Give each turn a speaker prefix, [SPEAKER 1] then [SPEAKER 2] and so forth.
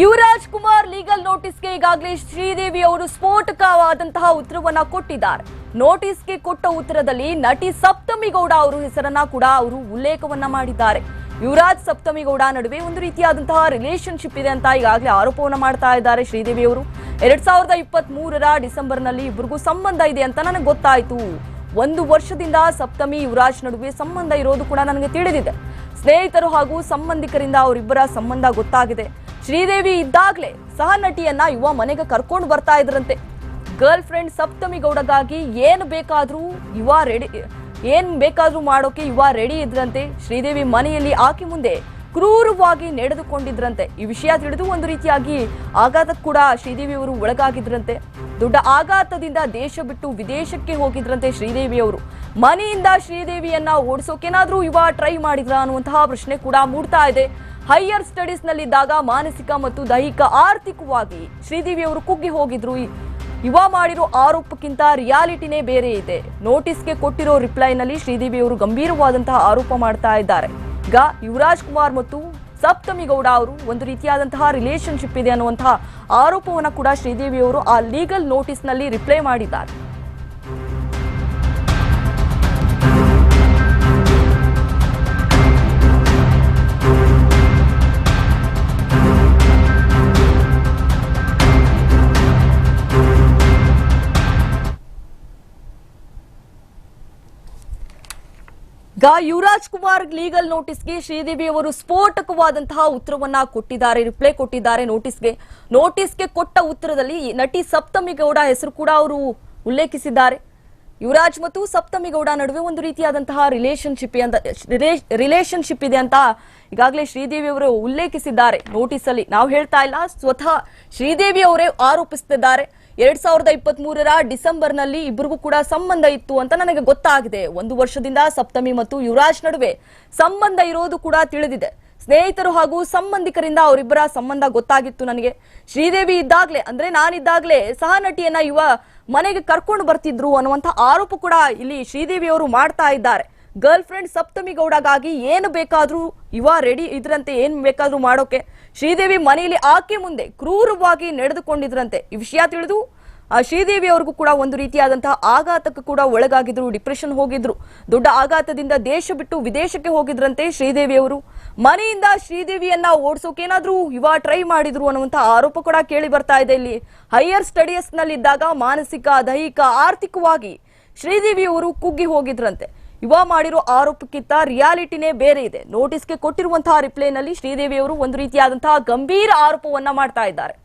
[SPEAKER 1] Yuvraj Kumar legal ನೋಟಿಸ್ಗೆ ಈಗಾಗಲೇ ಶ್ರೀದೇವಿ ಅವರು ಸ್ಫೋಟಕವಾದಂತಹ ಉತ್ತರವನ್ನ ಕೊಟ್ಟಿದ್ದಾರೆ. ನೋಟಿಸ್ಗೆ ಕೊಟ್ಟ ಉತ್ತರದಲ್ಲಿ ನಟಿ ಸಪ್ತಮಿ ಗೌಡ ಅವರು ಹೆಸರನ್ನ ಕೂಡ ಅವರು ಉಲ್ಲೇಖವನ್ನ ಮಾಡಿದ್ದಾರೆ. ಯುವರಾಜ್ ಸಪ್ತಮಿ ಗೌಡ ನಡುವೆ ಒಂದು ರೀತಿಯಾದಂತಹ ರಿಲೇಶನ್ಶಿಪ್ ಇದೆ ಅಂತ ಈಗಾಗಲೇ ಆರೋಪವನ್ನ ಮಾಡ್ತಾ ಇದ್ದಾರೆ ಶ್ರೀದೇವಿ ಅವರು. ಎರಡ್ ಸಾವಿರದ ಇಪ್ಪತ್ತ್ ಮೂರರ ಡಿಸೆಂಬರ್ನಲ್ಲಿ ಇಬ್ಬರಿಗೂ ಸಂಬಂಧ ಇದೆ ಅಂತ ನನಗೆ ಗೊತ್ತಾಯಿತು. ಒಂದು ವರ್ಷದಿಂದ ಸಪ್ತಮಿ, ಯುವರಾಜ್ ನಡುವೆ ಸಂಬಂಧ ಇರೋದು ಕೂಡ ನನಗೆ ತಿಳಿದಿದೆ. ಸ್ನೇಹಿತರು ಹಾಗೂ ಸಂಬಂಧಿಕರಿಂದ ಅವರಿಬ್ಬರ ಸಂಬಂಧ ಗೊತ್ತಾಗಿದೆ. ಶ್ರೀದೇವಿ ಇದ್ದಾಗಲೇ ಸಹ ನಟಿಯನ್ನ ಯುವ ಮನೆಗೆ ಕರ್ಕೊಂಡು ಬರ್ತಾ ಇದ್ರಂತೆ. ಗರ್ಲ್ ಫ್ರೆಂಡ್ ಸಪ್ತಮಿ ಗೌಡಗಾಗಿ ಏನು ಬೇಕಾದರೂ ಯುವ ರೆಡಿ ಏನು ಬೇಕಾದರೂ ಮಾಡೋಕೆ ಯುವ ರೆಡಿ ಇದ್ರಂತೆ. ಶ್ರೀದೇವಿ ಮನೆಯಲ್ಲಿ ಆಕೆ ಮುಂದೆ ಕ್ರೂರವಾಗಿ ನಡೆದುಕೊಂಡಿದ್ರಂತೆ. ಈ ವಿಷಯ ತಿಳಿದು ಒಂದು ರೀತಿಯಾಗಿ ಆಘಾತಕ್ಕೆ ಕೂಡ ಶ್ರೀದೇವಿ ಅವರು ಒಳಗಾಗಿದ್ರಂತೆ. ದೊಡ್ಡ ಆಘಾತದಿಂದ ದೇಶ ಬಿಟ್ಟು ವಿದೇಶಕ್ಕೆ ಹೋಗಿದ್ರಂತೆ ಶ್ರೀದೇವಿ ಅವರು. ಮನೆಯಿಂದ ಶ್ರೀದೇವಿಯನ್ನ ಓಡಿಸೋಕೆನಾದ್ರೂ ಯುವ ಟ್ರೈ ಮಾಡಿದ್ರ ಅನ್ನುವಂತಹ ಪ್ರಶ್ನೆ ಕೂಡ ಮೂಡ್ತಾ ಇದೆ. ಹೈಯರ್ ಸ್ಟಡೀಸ್ ನಲ್ಲಿದ್ದಾಗ ಮಾನಸಿಕ ಮತ್ತು ದೈಹಿಕ ಆರ್ಥಿಕವಾಗಿ ಶ್ರೀದೇವಿ ಅವರು ಕುಗ್ಗಿ ಹೋಗಿದ್ರು. ಯುವ ಮಾಡಿರೋ ಆರೋಪಕ್ಕಿಂತ ರಿಯಾಲಿಟಿನೇ ಬೇರೆ ಇದೆ. ನೋಟಿಸ್ಗೆ ಕೊಟ್ಟಿರೋ ರಿಪ್ಲೈನಲ್ಲಿ ಶ್ರೀದೇವಿ ಅವರು ಗಂಭೀರವಾದಂತಹ ಆರೋಪ ಮಾಡ್ತಾ ಇದ್ದಾರೆ. ಈಗ ಯುವರಾಜ್ ಕುಮಾರ್ ಮತ್ತು ಸಪ್ತಮಿ ಗೌಡ ಅವರು ಒಂದು ರೀತಿಯಾದಂತಹ ರಿಲೇಶನ್ಶಿಪ್ ಇದೆ ಅನ್ನುವಂತಹ ಆರೋಪವನ್ನು ಕೂಡ ಶ್ರೀದೇವಿ ಅವರು ಆ ಲೀಗಲ್ ನೋಟಿಸ್ನಲ್ಲಿ ರಿಪ್ಲೈ ಮಾಡಿದ್ದಾರೆ. ಈಗ ಯುವರಾಜ್ ಕುಮಾರ್ ಲೀಗಲ್ ನೋಟಿಸ್ಗೆ ಶ್ರೀದೇವಿ ಅವರು ಸ್ಫೋಟಕವಾದಂತಹ ಉತ್ತರವನ್ನ ಕೊಟ್ಟಿದ್ದಾರೆ, ರಿಪ್ಲೈ ಕೊಟ್ಟಿದ್ದಾರೆ ನೋಟಿಸ್ಗೆ. ನೋಟಿಸ್ಗೆ ಕೊಟ್ಟ ಉತ್ತರದಲ್ಲಿ ನಟಿ ಸಪ್ತಮಿ ಗೌಡ ಹೆಸರು ಕೂಡ ಅವರು ಉಲ್ಲೇಖಿಸಿದ್ದಾರೆ. ಯುವರಾಜ್ ಮತ್ತು ಸಪ್ತಮಿ ಗೌಡ ನಡುವೆ ಒಂದು ರೀತಿಯಾದಂತಹ ರಿಲೇಶನ್ಶಿಪ್ ಅಂತ ರಿಲೇಶನ್ಶಿಪ್ ಇದೆ ಅಂತ ಈಗಾಗಲೇ ಶ್ರೀದೇವಿ ಅವರು ಉಲ್ಲೇಖಿಸಿದ್ದಾರೆ. ನೋಟಿಸ್ ಅಲ್ಲಿ ನಾವು ಹೇಳ್ತಾ ಇಲ್ಲ, ಸ್ವತಃ ಶ್ರೀದೇವಿ ಅವರೇ ಆರೋಪಿಸುತ್ತಿದ್ದಾರೆ ಎರಡ್ ಸಾವಿರದ ಇಪ್ಪತ್ತ್ ಮೂರರ ಡಿಸೆಂಬರ್ನಲ್ಲಿ ಇಬ್ಬರಿಗೂ ಕೂಡ ಸಂಬಂಧ ಇತ್ತು ಅಂತ ನನಗೆ ಗೊತ್ತಾಗಿದೆ. ಒಂದು ವರ್ಷದಿಂದ ಸಪ್ತಮಿ ಮತ್ತು ಯುವರಾಜ್ ನಡುವೆ ಸಂಬಂಧ ಇರೋದು ಕೂಡ ತಿಳಿದಿದೆ. ಸ್ನೇಹಿತರು ಹಾಗೂ ಸಂಬಂಧಿಕರಿಂದ ಅವರಿಬ್ಬರ ಸಂಬಂಧ ಗೊತ್ತಾಗಿತ್ತು ನನಗೆ. ಶ್ರೀದೇವಿ ಇದ್ದಾಗಲೇ, ಅಂದ್ರೆ ನಾನಿದ್ದಾಗ್ಲೇ ಸಹ ನಟಿಯನ್ನ ಯುವ ಮನೆಗೆ ಕರ್ಕೊಂಡು ಬರ್ತಿದ್ರು ಅನ್ನುವಂತ ಆರೋಪ ಕೂಡ ಇಲ್ಲಿ ಶ್ರೀದೇವಿ ಅವರು ಮಾಡ್ತಾ ಇದ್ದಾರೆ. ಗರ್ಲ್ ಫ್ರೆಂಡ್ ಸಪ್ತಮಿ ಗೌಡಗಾಗಿ ಏನು ಬೇಕಾದರೂ ಯುವ ರೆಡಿ ಇದ್ರಂತೆ, ಏನು ಬೇಕಾದರೂ ಮಾಡೋಕೆ. ಶ್ರೀದೇವಿ ಮನೆಯಲ್ಲಿ ಆಕೆ ಮುಂದೆ ಕ್ರೂರವಾಗಿ ನಡೆದುಕೊಂಡಿದ್ರಂತೆ. ಈ ವಿಷಯ ತಿಳಿದು ಶ್ರೀದೇವಿ ಅವ್ರಿಗೂ ಕೂಡ ಒಂದು ರೀತಿಯಾದಂತಹ ಆಘಾತಕ್ಕೂ ಕೂಡ ಒಳಗಾಗಿದ್ರು ಡಿಪ್ರೆಷನ್ ಹೋಗಿದ್ರು. ದೊಡ್ಡ ಆಘಾತದಿಂದ ದೇಶ ಬಿಟ್ಟು ವಿದೇಶಕ್ಕೆ ಹೋಗಿದ್ರಂತೆ ಶ್ರೀದೇವಿ ಅವರು. ಮನೆಯಿಂದ ಶ್ರೀದೇವಿಯನ್ನ ಓಡಿಸೋಕೇನಾದ್ರೂ ಯುವ ಟ್ರೈ ಮಾಡಿದ್ರು ಅನ್ನುವಂತಹ ಆರೋಪ ಕೂಡ ಕೇಳಿ ಬರ್ತಾ ಇದೆ ಇಲ್ಲಿ. ಹೈಯರ್ ಸ್ಟಡೀಸ್ ನಲ್ಲಿದ್ದಾಗ ಮಾನಸಿಕ, ದೈಹಿಕ, ಆರ್ಥಿಕವಾಗಿ ಶ್ರೀದೇವಿ ಅವರು ಕುಗ್ಗಿ ಹೋಗಿದ್ರಂತೆ. ಯುವ ಮಾಡಿರೋ ಆರೋಪಕ್ಕಿಂತ ರಿಯಾಲಿಟಿನೇ ಬೇರೆ ಇದೆ. ನೋಟಿಸ್ಗೆ ಕೊಟ್ಟಿರುವಂತಹ ರಿಪ್ಲೈನಲ್ಲಿ ಶ್ರೀದೇವಿ ಅವರು ಒಂದು ರೀತಿಯಾದಂತಹ ಗಂಭೀರ ಆರೋಪವನ್ನ ಮಾಡ್ತಾ ಇದ್ದಾರೆ.